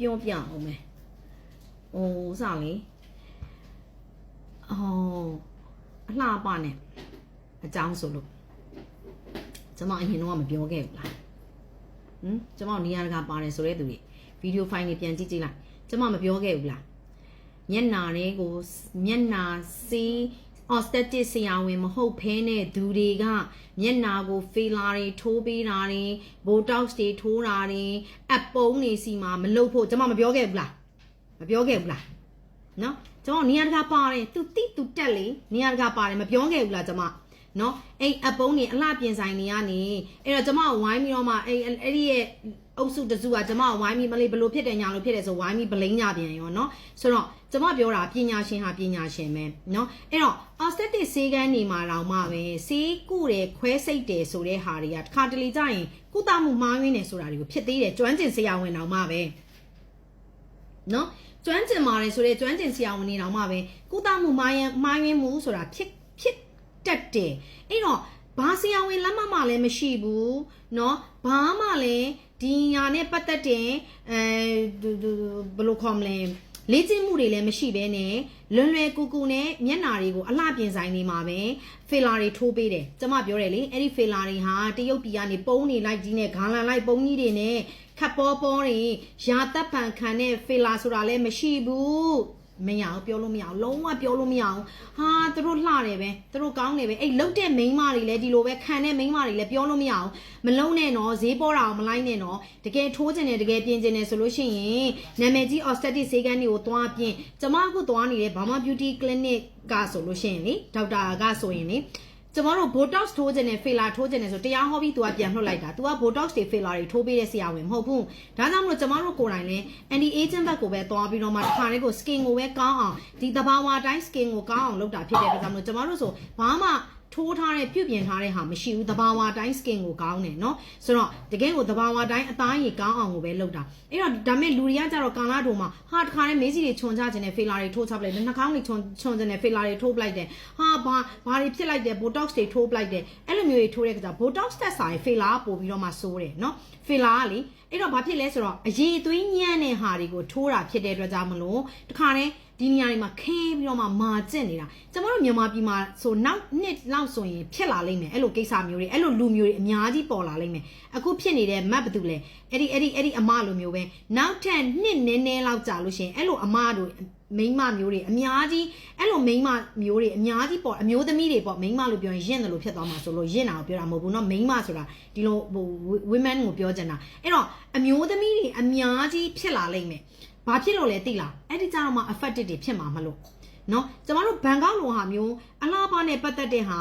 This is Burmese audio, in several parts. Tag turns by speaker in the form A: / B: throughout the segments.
A: ပြောပြအောင်မယ်ဟိုစလေအော်အလှပနဲ့အကြောင်းဆိုလို့ကျမအရင်တော့မပြောခဲ့ဘူးလားဟမ်ကျမနေရာတကာပါတယ်ဆိုတဲ့သူတွေဗီဒီယိုဖိုင်တွေပြန်ကြည့်ကြည့်လိုက်ကျမမပြောခဲ့ဘူးလားမျက်နာတွေကိုမျက်နာစီး aesthetic ဆရာဝန်မဟုတ်ဖဲနဲ့သူတွေကမျက်နာကို filler တွေထိုးပေးတာတွေ botox တွေထိုးတာတွေအပုံးတွေစီမှာမလုပ်ဖို့ကျွန်မမပြောခဲ့ဘူးလားမပြောခဲ့ဘူးလားနော်ကျွန်တော်နေရာတကာပါတယ်သူတိသူတက်လေနေရာတကာပါတယ်မပြောခဲ့ဘူးလားကျွန်မနော်အဲ့အပုံးတွေအလှပြင်ဆိုင်တွေကနေအဲ့တော့ကျွန်မဝိုင်းပြီးတော့မှအဲ့အဲ့ဒီရဲ့ အုပ်စုတစုကကျွန်မဝိုင်းပြီးမလေးဘလို့ဖြစ်တယ်ညာလို့ဖြစ်တယ်ဆိုဝိုင်းပြီးဗလိန်ညာပြန်ရောနော်ဆိုတော့ကျွန်မပြောတာပညာရှင်ဟာပညာရှင်ပဲเนาะအဲ့တော့ aesthetic ဆေးကန်းနေမှာတော့မှပဲဆေးကုတယ်ခွဲစိတ်တယ်ဆိုတဲ့ဟာတွေကတစ်ခါတလေကြာရင်ကုသမှုမှားရင်းတယ်ဆိုတာတွေကိုဖြစ်သေးတယ်ကျွမ်းကျင်ဆရာဝန်တော်မှပဲเนาะကျွမ်းကျင်ပါတယ်ဆိုတဲ့ကျွမ်းကျင်ဆရာဝန်တွေတော်မှပဲကုသမှုမှားရင်းမှားရင်းမှုဆိုတာဖြစ်ဖြစ်တတ်တယ်အဲ့တော့ဘာဆရာဝန်လက်မှတ်မှလည်းမရှိဘူးเนาะဘာမှလည်း ဒီညာနဲ့ပတ်သက်တဲ့အဲဘယ်လိုခေါ်မလဲလေ့ကျင့်မှုတွေလည်းမရှိဘဲနဲ့လွယ်လွယ်ကူကူနဲ့မျက်နာတွေကိုအလှပြင်ဆိုင်နေမှာပဲဖီလာတွေထိုးပေးတယ်ကျမပြောတယ်လေအဲ့ဒီဖီလာတွေဟာတရုတ်ပြည်ကနေပုံးနေလိုက်ကြီးနဲ့ဂါလန်လိုက်ပုံးကြီးတွေနဲ့ခပ်ပေါ်ပေါ်တွေရာတပ်ပံခံတဲ့ဖီလာဆိုတာလည်းမရှိဘူး မရအောင်ပြောလို့မရအောင်လုံးဝပြောလို့မရအောင်ဟာသူတို့လှတယ်ပဲသူတို့ကောင်းတယ်ပဲအဲ့လုတ်တဲ့မိန်းမတွေလည်းဒီလိုပဲခံတဲ့မိန်းမတွေလည်းပြောလို့မရအောင်မလုံးနဲ့နော်ဈေးပေါ်တာအောင်မလိုက်နဲ့နော်တကယ်ထိုးကျင်တယ်တကယ်ပြင်ကျင်တယ်ဆိုလို့ရှိရင်နာမည်ကြီး aesthetic ဆေးကန်းတွေကိုသွားပြင်ကျမအခုသွားနေတဲ့ Burma Beauty Clinic ကဆိုလို့ရှိရင်လေဒေါက်တာကဆိုရင်လေ ကျမတို့ botox ထိုးခြင်းနဲ့ filler ထိုးခြင်းနဲ့ဆိုတရားဟောပြီး तू ကပြန်လွှတ်လိုက်တာ तू က botox တွေ filler တွေထိုးပေးတဲ့ဆရာဝန်မဟုတ်ဘူးဒါကြောင့်မလို့ကျမတို့ကိုယ်တိုင်လဲ anti aging ဘက်ကိုပဲသွားပြီးတော့မှတစ်ခါလေးကို skin ကိုပဲကောင်းအောင်ဒီတဘာဝတိုင်း skin ကိုကောင်းအောင်လုပ်တာဖြစ်တဲ့အတွက်ကြောင့်မလို့ကျမတို့ဆိုဘာမှ ထိုးထားတဲ့ပြုပြင်ထားတဲ့ဟာမရှိဘူးတဘာဝတိုင်း skin ကိုကောင်းတယ်เนาะဆိုတော့တကယ်ကိုတဘာဝတိုင်းအသားရည်ကောင်းအောင်ကိုပဲလုပ်တာအဲ့တော့ဒါမဲ့လူတွေကကြတော့ကာလာတုံမှာဟာတခါလေးမေးစီတွေခြုံချခြင်းနဲ့ filler တွေထိုးချပလိုက်တယ်နှာခေါင်းတွေခြုံခြုံခြင်းနဲ့ filler တွေထိုးပလိုက်တယ်ဟာဘာဘာတွေဖြစ်လိုက်တယ် botox တွေထိုးပလိုက်တယ်အဲ့လိုမျိုးတွေထိုးတဲ့ကကြ botox တက်ဆိုင် filler ပို့ပြီးတော့မှစိုးတယ်เนาะ filler ကလေ အဲ့တော့ဘာဖြစ်လဲဆိုတော့အရေးသွေးညံ့တဲ့ဟာတွေကိုထိုးတာဖြစ်တဲ့အတွက်ကြောင့်မလို့တခါတည်းဒီနေရာတွေမှာခင်းပြီးတော့မှမာကျင့်နေတာကျမတို့မြန်မာပြည်မှာဆိုနောက်နှစ်လောက်ဆိုရင်ဖြစ်လာလိမ့်မယ်အဲ့လိုကိစ္စမျိုးတွေအဲ့လိုလူမျိုးတွေအများကြီးပေါ်လာလိမ့်မယ်အခုဖြစ်နေတဲ့ map ဘယ်သူလဲအဲ့ဒီအဲ့ဒီအဲ့ဒီအမလိုမျိုးပဲနောက်ထပ်နှစ်နည်းနည်းလောက်ကြာလို့ရှိရင်အဲ့လိုအမတို့ မိန်းမမျိုးတွေအများကြီးအဲ့လိုမိန်းမမျိုးတွေအများကြီးပေါ့အမျိုးသမီးတွေပေါ့မိန်းမလို့ပြောရင်ရင့်တယ်လို့ဖြစ်သွားမှာဆိုလို့ရင့်တာကိုပြောတာမဟုတ်ဘူးเนาะမိန်းမဆိုတာဒီလိုဟို women ကိုပြောချင်တာအဲ့တော့အမျိုးသမီးတွေအများကြီးဖြစ်လာလိမ့်မယ်ဘာဖြစ်လို့လဲသိလားအဲ့ဒီကြတော့မှ affected တွေဖြစ်မှာမလို့နော်ကျမတို့ဘန်ကောက်လိုဟာမျိုးအလားပါနဲ့ပတ်သက်တဲ့ဟာ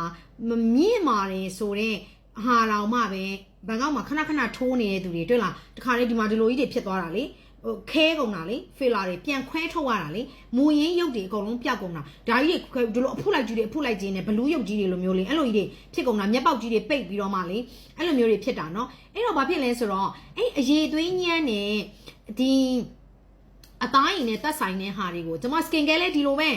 A: မမြင့်မာတယ်ဆိုတော့ဟာတောင်မှပဲဘန်ကောက်မှာခဏခဏထိုးနေတဲ့သူတွေတွေ့လားတခါလေဒီမှာဒီလိုကြီးတွေဖြစ်သွားတာလေ ဟိုခဲကုန်တာလေဖေလာတွေပြန်ခွဲထုတ်ရတာလေမူရင်းရုပ်တွေအကုန်လုံးပျောက်ကုန်တာဒါကြီးတွေဒီလိုအဖုလိုက်ကြီးတွေအဖုလိုက်ကြီးနဲ့ဘလူးရုပ်ကြီးတွေလိုမျိုးလေအဲ့လိုကြီးတွေဖြစ်ကုန်တာမျက်ပေါက်ကြီးတွေပိတ်ပြီးတော့မှလေအဲ့လိုမျိုးတွေဖြစ်တာเนาะအဲ့တော့ဘာဖြစ်လဲဆိုတော့အဲ့အရေးသွေးညမ်းနဲ့ဒီအသားရည်နဲ့တက်ဆိုင်တဲ့ဟာတွေကိုကျွန်မ skin care လဲဒီလိုပဲ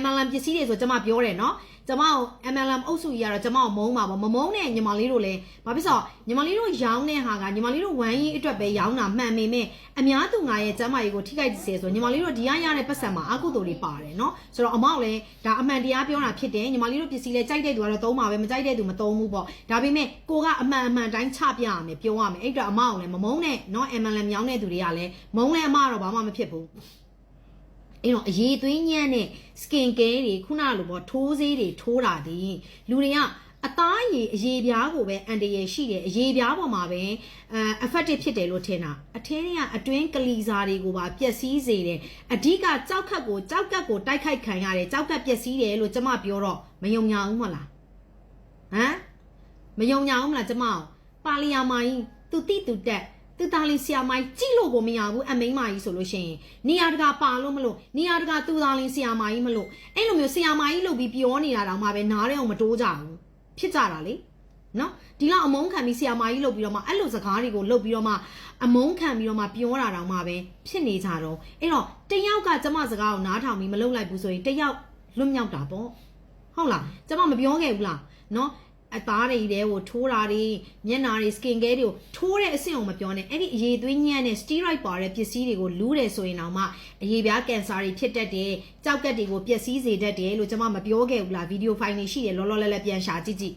A: MLM ပစ္စည်းတွေဆိုကျွန်မပြောတယ်เนาะ ကျွန်မကို MLM အုပ်စုကြီးကတော့ကျွန်မကိုမုန်းပါဘောမမုန်းတဲ့ညီမလေးတို့လည်းဘာဖြစ်ဆိုညီမလေးတို့ရောင်းတဲ့ဟာကညီမလေးတို့ဝမ်းရင်းအတွက်ပဲရောင်းတာမှန်ပေမဲ့အများသူငါရဲ့ကျမ်းမာရေးကိုထိခိုက်စေဆိုညီမလေးတို့ဒီရရတဲ့ပတ်စံမှာအကုသိုလ်တွေပါတယ်เนาะဆိုတော့အမောက်လည်းဒါအမှန်တရားပြောတာဖြစ်တယ်ညီမလေးတို့ပစ္စည်းလည်းကြိုက်တဲ့သူကတော့သုံးပါပဲမကြိုက်တဲ့သူမသုံးဘူးပေါ့ဒါပေမဲ့ကိုကအမှန်အမှန်တိုင်းချပြရမယ်ပြောရမယ်အဲ့တော့အမောက်လည်းမမုန်းတဲ့เนาะ MLM ရောင်းတဲ့သူတွေကလည်းမုန်းလည်းအမတော့ဘာမှမဖြစ်ဘူး အဲ့တော့အရေးသွေးညံ့တဲ့ skin care တွေခုနလိုပေါ့ထိုးဆေးတွေထိုးတာဒီလူတွေကအသားရည်အရေးပြားကိုပဲအန်တရယ်ရှိတယ်အရေးပြားပေါ်မှာပဲအဲ effective ဖြစ်တယ်လို့ထင်တာအထဲတွေကအတွင်းကလီစာတွေကိုပါပျက်စီးစေတယ်အဓိကကြောက်ခတ်ကိုကြောက်ကတ်ကိုတိုက်ခိုက်ခံရတယ်ကြောက်ကတ်ပျက်စီးတယ်လို့ကျမပြောတော့မယုံညာဘူးမလားဟမ်မယုံညာဘူးမလားကျမပါလီယာမိုင်းသူတိသူတက် သူသားလေးဆရာမိုင်းကြည့်လို့ကိုမရဘူးအမိန်မကြီးဆိုလို့ရှိရင်နေရာတကာပါလို့မလို့နေရာတကာသူသားလေးဆရာမကြီးမလို့အဲ့လိုမျိုးဆရာမကြီးလုပ်ပြီးပြောနေတာတောင်မှပဲနားရဲအောင်မတိုးကြဘူးဖြစ်ကြတာလေနော်ဒီလောက်အမုန်းခံပြီးဆရာမကြီးလုပ်ပြီးတော့မှအဲ့လိုစကားတွေကိုလုပ်ပြီးတော့မှအမုန်းခံပြီးတော့မှပြောတာတောင်မှပဲဖြစ်နေကြတော့အဲ့တော့တယောက်ကကျမစကားကိုနားထောင်ပြီးမလုပ်လိုက်ဘူးဆိုရင်တယောက်လွတ်မြောက်တာပေါ့ဟုတ်လားကျမမပြောခဲ့ဘူးလားနော် အသားတွေတဲကိုထိုးတာတွေမျက်နာတွေ skin care တွေကိုထိုးတဲ့အဆင့်အောင်မပြောနဲ့အဲ့ဒီအရေးသွေးညံ့တဲ့ steroid ပါတဲ့ပစ္စည်းတွေကိုလူးတယ်ဆိုရင်တော့မှအရေးပြားကင်ဆာတွေဖြစ်တတ်တယ်ကြောက်ကက်တွေကိုပျက်စီးစေတတ်တယ်လို့ကျွန်မမပြောခဲ့ဘူးလားဗီဒီယိုဖိုင်တွေရှိတယ်လောလောလတ်လတ်ပြန်ရှာကြည့်ကြည့်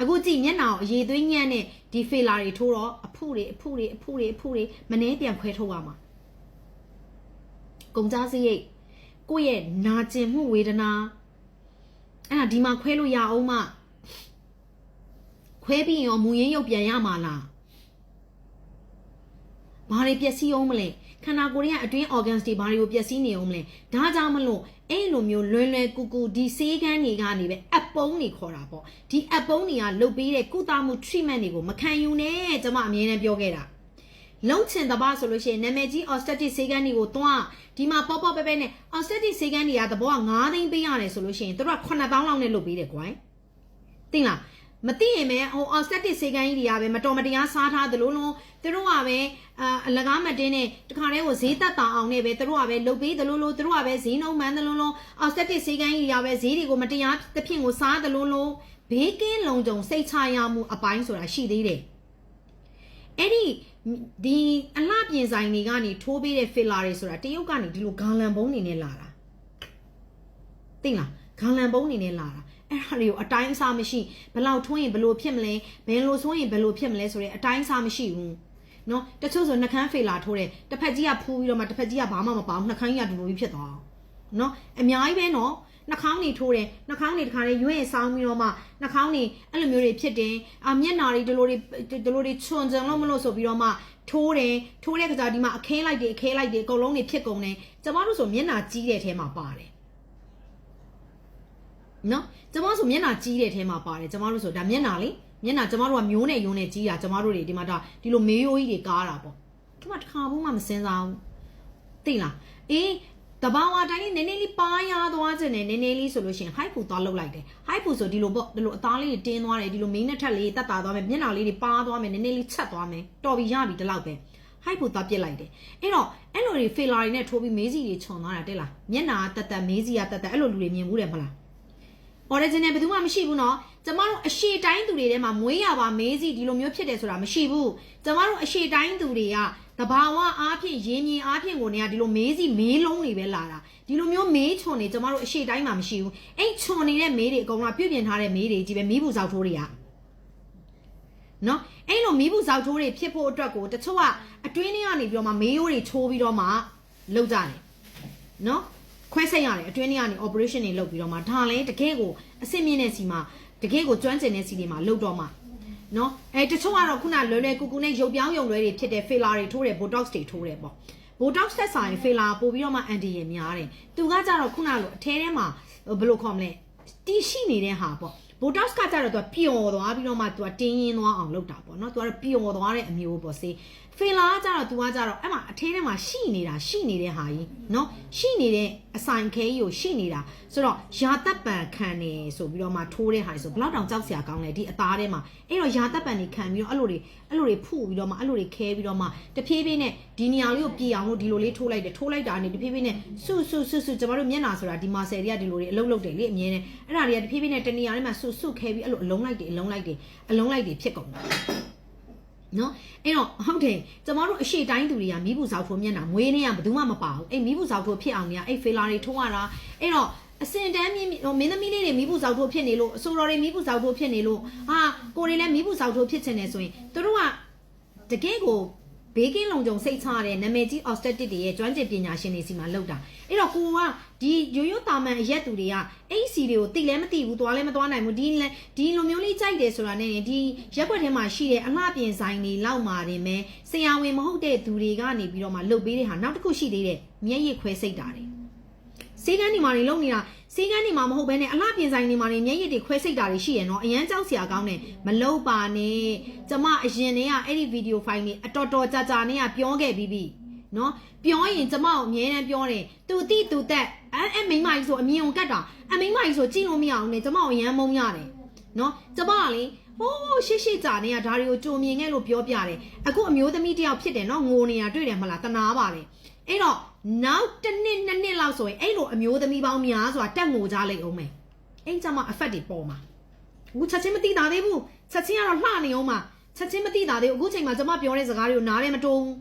A: အခုကြည့်မျက်နှာကိုအရေးသွေးညံ့တဲ့ဒီဖေလာတွေထိုးတော့အဖုတွေအဖုတွေအဖုတွေအဖုတွေမနှဲပြန်ခွဲထုတ်ရမှာကုန်ကြစရိတ်ကိုယ့်ရဲ့နာကျင်မှုဝေဒနာအဲ့ဒါဒီမှာခွဲလို့ရအောင်မ ခွဲပြီးရောမူရင်းရုပ်ပြန်ရမှာလားဘာတွေပျက်စီးအောင်မလဲခန္ဓာကိုယ်ရဲ့အတွင်း organs တွေဘာတွေကိုပျက်စီးနေအောင်မလဲဒါကြောင့်မလို့အဲ့လိုမျိုးလွယ်လွယ်ကူကူဒီဆေးကန်းတွေကနေပဲအပုံးတွေခေါ်တာပေါ့ဒီအပုံးတွေကလုတ်ပေးတဲ့ကုသမှု treatment တွေကိုမခံယူနဲ့ကျွန်မအမြဲတမ်းပြောခဲ့တာလုံးချင်တပါဆိုလို့ရှိရင်နာမည်ကြီး obstetric ဆေးကန်းတွေကိုတွားဒီမှာပေါ့ပေါ့ပဲပဲနဲ့ obstetric ဆေးကန်းတွေကသဘောက9သိန်းပေးရတယ်ဆိုလို့ရှိရင်တို့က9000လောက်နဲ့လုတ်ပေးတယ်ကွာသိလား မသိရင်ပဲဟို obstetric ဆေးကန်းကြီးတွေကပဲမတော်မတရားစားထားသလိုလုံးသူတို့ကပဲအာအလကားမတင်းနဲ့တခါတည်းကိုဈေးတက်တာအောင်နဲ့ပဲသူတို့ကပဲလုတ်ပေးသလိုလိုသူတို့ကပဲဈေးနှုန်းမှန်းသလိုလို obstetric ဆေးကန်းကြီးတွေကပဲဈေးတွေကိုမတရားတစ်ဖြင့်ကိုစားသလိုလိုဘေးကင်းလုံခြုံစိတ်ချရမှုအပိုင်းဆိုတာရှိသေးတယ်အဲ့ဒီဒီအလှပြင်ဆိုင်တွေကနေထိုးပေးတဲ့ filler တွေဆိုတာတရုတ်ကနေဒီလိုဂါလန်ဘုံနေနဲ့လာတာသိလားဂါလန်ဘုံနေနဲ့လာတာ အဲ့ဒါတွေကိုအတိုင်းအစားမရှိဘယ်လောက်ထွင်းရင်ဘယ်လိုဖြစ်မလဲဘယ်လိုဆိုရင်ဘယ်လိုဖြစ်မလဲဆိုတဲ့အတိုင်းအစားမရှိဘူးနော်တချို့ဆိုနှကန်းဖေလာထိုးတယ်တစ်ဖက်ကြီးကဖူးပြီးတော့မှတစ်ဖက်ကြီးကဘာမှမပေါဘူးနှကန်းကြီးကဒူဒူကြီးဖြစ်သွားအောင်နော်အများကြီးပဲနော်နှာခေါင်းတွေထိုးတယ်နှာခေါင်းတွေတခါလေရွေ့ဆောင်းပြီးတော့မှနှာခေါင်းတွေအဲ့လိုမျိုးတွေဖြစ်တယ်အာမျက်နာတွေဒီလိုတွေဒီလိုတွေချွန်ကြံလို့မလို့ဆိုပြီးတော့မှထိုးတယ်ထိုးတဲ့ကစားဒီမှာအခဲလိုက်တယ်အခဲလိုက်တယ်အကုန်လုံးတွေဖြစ်ကုန်တယ်ကျမတို့ဆိုမျက်နာကြီးတဲ့ထဲမှာပါတယ် နော်ကျမဆိုမျက်နာကြီးတဲ့ထဲမှာပါတယ်ကျမတို့ဆိုဒါမျက်နာလေမျက်နာကျမတို့ကမျိုးနဲ့ယုံနဲ့ကြီးတာကျမတို့တွေဒီမှာဒါဒီလိုမေးရိုးကြီးတွေကားတာပေါ့ဒီမှာတစ်ခါဘူးမှမစင်စားဘူးသိလားအေးတဘာဝတိုင်းလေးနည်းနည်းလေးပါရသွားခြင်းနဲ့နည်းနည်းလေးဆိုလို့ရှိရင် high ပူသွားလောက်လိုက်တယ် high ပူဆိုဒီလိုပေါ့ဒီလိုအသားလေးတွေတင်းသွားတယ်ဒီလိုမင်းနဲ့ထက်လေးတက်တာသွားမယ်မျက်နှာလေးတွေပါသွားမယ်နည်းနည်းလေးချက်သွားမယ်တော်ပြီရပြီဒီလောက်ပဲ high ပူသွားပြစ်လိုက်တယ်အဲ့တော့အဲ့လိုတွေ failure တွေနဲ့ထိုးပြီးမေးစီတွေခြုံသွားတာတဲ့လားမျက်နှာတက်တက်မေးစီကတက်တက်အဲ့လိုလူတွေမြင်ဘူးတယ်မလား original ဘယ်သူမှမရှိဘူးနော်ကျမတို့အရှိတိုင်းသူတွေထဲမှာမွေးရပါမေးစီဒီလိုမျိုးဖြစ်တယ်ဆိုတာမရှိဘူးကျမတို့အရှိတိုင်းသူတွေကတဘာဝအားဖြင့်ရင်းမြင်အားဖြင့်ကိုနေရဒီလိုမေးစီမေးလုံးတွေပဲလာတာဒီလိုမျိုးမေးချွန်နေကျမတို့အရှိတိုင်းမှာမရှိဘူးအဲ့ချွန်နေတဲ့မေးတွေအကုန်လုံးပြုတ်ပြင်ထားတဲ့မေးတွေကြီးပဲမီးပူဆောက်ထိုးတွေကနော်အဲ့လိုမီးပူဆောက်ထိုးတွေဖြစ်ဖို့အတွက်ကိုတချို့ကအတွင်းထဲကနေပြီးတော့မှမေးရိုးတွေချိုးပြီးတော့မှလောက်ကြတယ်နော် ခွဲစိတ်ရတယ်အတွင်းထဲကနေ operation တွေလုပ်ပြီးတော့မှဒါလည်းတကယ်ကိုအဆင့်မြင့်တဲ့စီမှာတကယ်ကိုကျွမ်းကျင်တဲ့စီတွေမှာလုပ်တော့မှနော်အဲတချို့ကတော့ခုနလွယ်လွယ်ကူကူနဲ့ရုပ်ပြောင်းရုံလွယ်တွေဖြစ်တဲ့ filler တွေထိုးတယ် botox တွေထိုးတယ်ပေါ့ botox သက်ဆိုင် filler ပို့ပြီးတော့မှ anti ရများတယ်သူကကြတော့ခုနလိုအထဲထဲမှာဘယ်လိုခေါ်မလဲ တည်ရှိနေတဲ့ဟာပေါ့ Botox ကကြတော့သူကပျော်သွားပြီးတော့မှသူကတင်းရင်းသွားအောင်လုပ်တာပေါ့နော်သူကတော့ပျော်သွားတဲ့အမျိုးပေါ့စေ filler ကကြတော့သူကကြတော့အဲ့မှာအထင်းထဲမှာရှိနေတာရှိနေတဲ့ဟာကြီးနော်ရှိနေတဲ့အဆိုင်ခဲကြီးကိုရှိနေတာဆိုတော့ရာတပ်ပံခံနေဆိုပြီးတော့မှထိုးတဲ့ဟာကြီးဆိုဘလောက်တောင်ကြောက်စရာကောင်းလဲဒီအသားထဲမှာအဲ့တော့ရာတပ်ပံနေခံပြီးတော့အဲ့လိုတွေအဲ့လိုတွေဖုပြီးတော့မှအဲ့လိုတွေခဲပြီးတော့မှတဖြည်းဖြည်းနဲ့ဒီနေရာလေးကိုပြည်အောင်လို့ဒီလိုလေးထိုးလိုက်တယ်ထိုးလိုက်တာနဲ့တဖြည်းဖြည်းနဲ့စွစွစွစွကျမတို့မျက်နာဆိုတာဒီမာဆယ်တွေကဒီလိုတွေအလုပ်လုပ်တယ်လေအမြဲတမ်းအဲ့ဒါတွေကတဖြည်းဖြည်းနဲ့တနေရာလေးမှာဆူဆူခဲပြီးအဲ့လိုအလုံးလိုက်တယ်အလုံးလိုက်တယ်အလုံးလိုက်တယ်ဖြစ်ကုန်တာနော်အဲ့တော့ဟုတ်တယ်ကျမတို့အရှိတိုင်းသူတွေကမိဘူးစောက်ထိုးမျက်နှာမွေးနေရဘယ်သူမှမပါဘူးအဲ့မိဘူးစောက်ထိုးဖြစ်အောင်နေရအဲ့ဖေလာတွေထိုးရတာအဲ့တော့အစင်တန်းမြင့်ဟိုမင်းသမီးလေးတွေမိဘူးစောက်ထိုးဖြစ်နေလို့အဆိုတော်တွေမိဘူးစောက်ထိုးဖြစ်နေလို့ဟာကိုတွေလည်းမိဘူးစောက်ထိုးဖြစ်ချင်တယ်ဆိုရင်တို့ကတကယ်ကိုဘေးကင်းလုံခြုံစိတ်ချရတဲ့နာမည်ကြီး obstetric တွေရဲ့ကျွမ်းကျင်ပညာရှင်တွေစီမှာလောက်တာအဲ့တော့ကိုက ဒီရိုးရိုးတာမန်အရက်သူတွေကအဲ့စီတွေကိုတိလည်းမတိဘူးသွားလည်းမသွားနိုင်ဘူးဒီဒီလိုမျိုးလေးကြိုက်တယ်ဆိုတာနဲ့ဒီရက်ွက်ထဲမှာရှိတဲ့အလှပြင်ဆိုင်တွေလောက်မှာတင်ပဲဆရာဝန်မဟုတ်တဲ့သူတွေကနေပြီးတော့မှလုတ်ပေးတဲ့ဟာနောက်တစ်ခုရှိသေးတယ်မျက်ရည်ခွဲစိတ်တာတွေစေကန်းဒီမှာနေလုံနေတာစေကန်းဒီမှာမဟုတ်ဘဲနဲ့အလှပြင်ဆိုင်ဒီမှာနေမျက်ရည်တွေခွဲစိတ်တာတွေရှိရနော်အရန်ကြောက်စရာကောင်းတယ်မလုတ်ပါနဲ့ကျမအရင်တည်းကအဲ့ဒီဗီဒီယိုဖိုင်တွေအတော်တော်ကြာကြာနဲ့ကပြောခဲ့ပြီးပြီ နော်ပြောရင်ကျမကိုအမြဲတမ်းပြောတယ်သူတိသူတက်အဲအဲမိမကြီးဆိုအမြင်ုံကတ်တာအမိမကြီးဆိုကြည့်လို့မရအောင်နဲ့ကျမကိုရမ်းမုန်းရတယ်နော်ကျမကလေဟိုးရှေ့ရှေ့ကြာနေရဒါတွေကိုကြုံမြင်ခဲ့လို့ပြောပြတယ်အခုအမျိုးသမီးတယောက်ဖြစ်တယ်နော်ငိုနေတာတွေ့တယ်မလားတနာပါတယ်အဲ့တော့နောက်တစ်နှစ်နှစ်နှစ်လောက်ဆိုရင်အဲ့လိုအမျိုးသမီးပေါင်းများစွာတက်ငိုကြလိမ့်အောင်မယ်အဲ့ကြမှာ effect တွေပေါ်မှာအခုချက်ချင်းမသိတာသေးဘူးချက်ချင်းကတော့လှနေအောင်မှာချက်ချင်းမသိတာသေးဘူးအခုချိန်မှာကျမပြောတဲ့စကားတွေကိုနားထဲမတိုးဘူး